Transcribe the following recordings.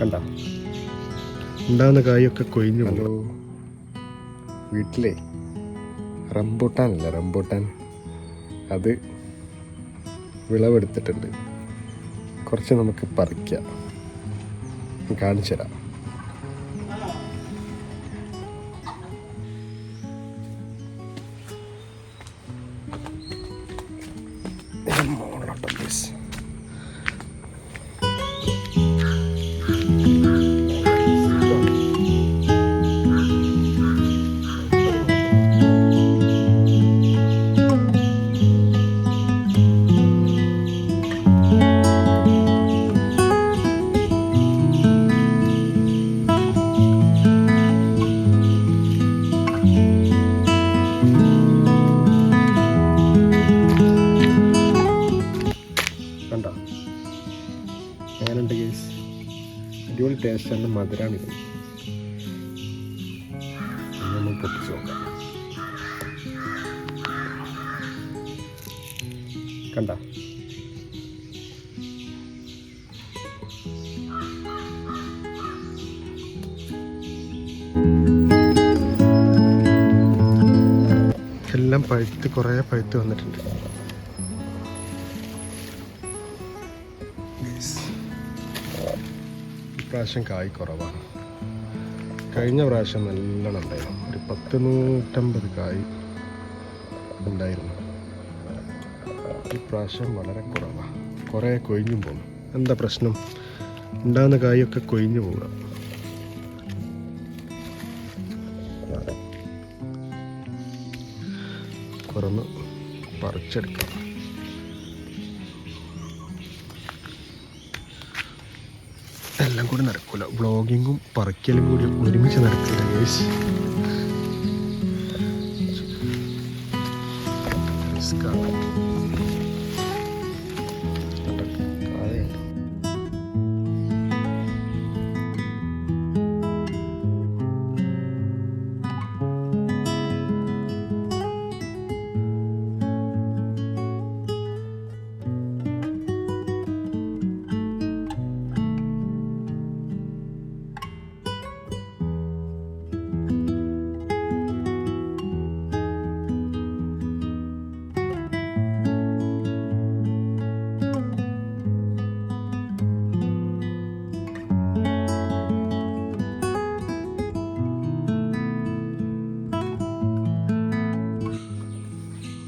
കണ്ട? ഉണ്ടാകുന്ന കായൊക്കെ കൊഴിഞ്ഞു ഹലോ. വീട്ടിലെ റംബൂട്ടാനല്ല റംബൂട്ടാൻ. അത് വിളവെടുത്തിട്ടുണ്ട്. കുറച്ച് നമുക്ക് പറിക്കാം. കാണിച്ചു തരാം. അടിപൊളി ടേസ്റ്റ് ആണ് മധുരമാണിത് നമ്മൾ പൊട്ടിച്ച് നോക്കാം. കണ്ട? എല്ലാം പഴുത്ത് കുറേ പഴുത്ത് വന്നിട്ടുണ്ട്. ഇപ്രാവശ്യം കായ് കുറവാണ്. കഴിഞ്ഞ പ്രാവശ്യം നല്ലോണം ഉണ്ടായിരുന്നു. ഒരു പത്ത് നൂറ്റമ്പത് കായ് ഉണ്ടായിരുന്നു. ഈ ഇപ്രാവശ്യം വളരെ കുറവാണ് കുറേ കൊഴിഞ്ഞും പോകും എന്താ പ്രശ്നം? ഉണ്ടാകുന്ന കായൊക്കെ കൊഴിഞ്ഞു പോവുക. കുറന്ന് പറിച്ചെടുക്കാം. എല്ലാം കൂടി നടക്കൂല. വ്ളോഗിങ്ങും പറിക്കലും കൂടി ഒരുമിച്ച് നടക്കില്ല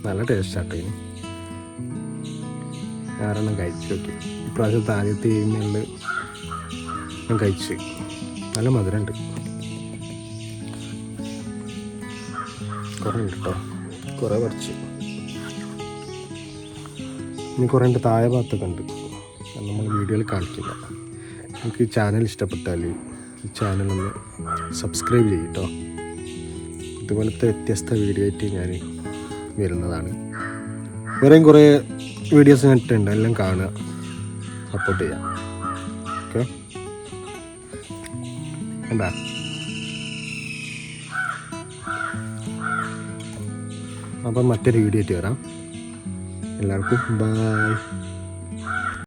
നല്ല ടേസ്റ്റ് ആട്ടോ ഇനി ഞാനെണ്ണം കഴിച്ചു നോക്കി. ഇപ്രാവശ്യത്തെ ആദ്യത്തെ ഈമെയിലിൽ ഞാൻ കഴിച്ചു. നല്ല മധുരമുണ്ട് കുറേ ഉണ്ട് കേട്ടോ കുറേ പറിച്ചു ഇനി കുറേ ഉണ്ട് താഴെ ഭാഗത്തൊക്കെ ഉണ്ട്. നമ്മൾ വീഡിയോയിൽ കാണിക്കില്ല. നമുക്ക് ഈ ചാനൽ ഇഷ്ടപ്പെട്ടാൽ ഈ ചാനൽ ഒന്ന് സബ്സ്ക്രൈബ് ചെയ്യും കേട്ടോ ഇതുപോലത്തെ വ്യത്യസ്ത വീഡിയോ ആയിട്ട് ഞാൻ വരുന്നതാണ്. വേറെയും കുറേ വീഡിയോസ് കണ്ടിട്ടുണ്ട് എല്ലാം കാണുക. സപ്പോർട്ട് ചെയ്യാം ഓക്കെ എന്താ അപ്പം മറ്റൊരു വീഡിയോ ആയിട്ട് വരാം. എല്ലാവർക്കും ബൈ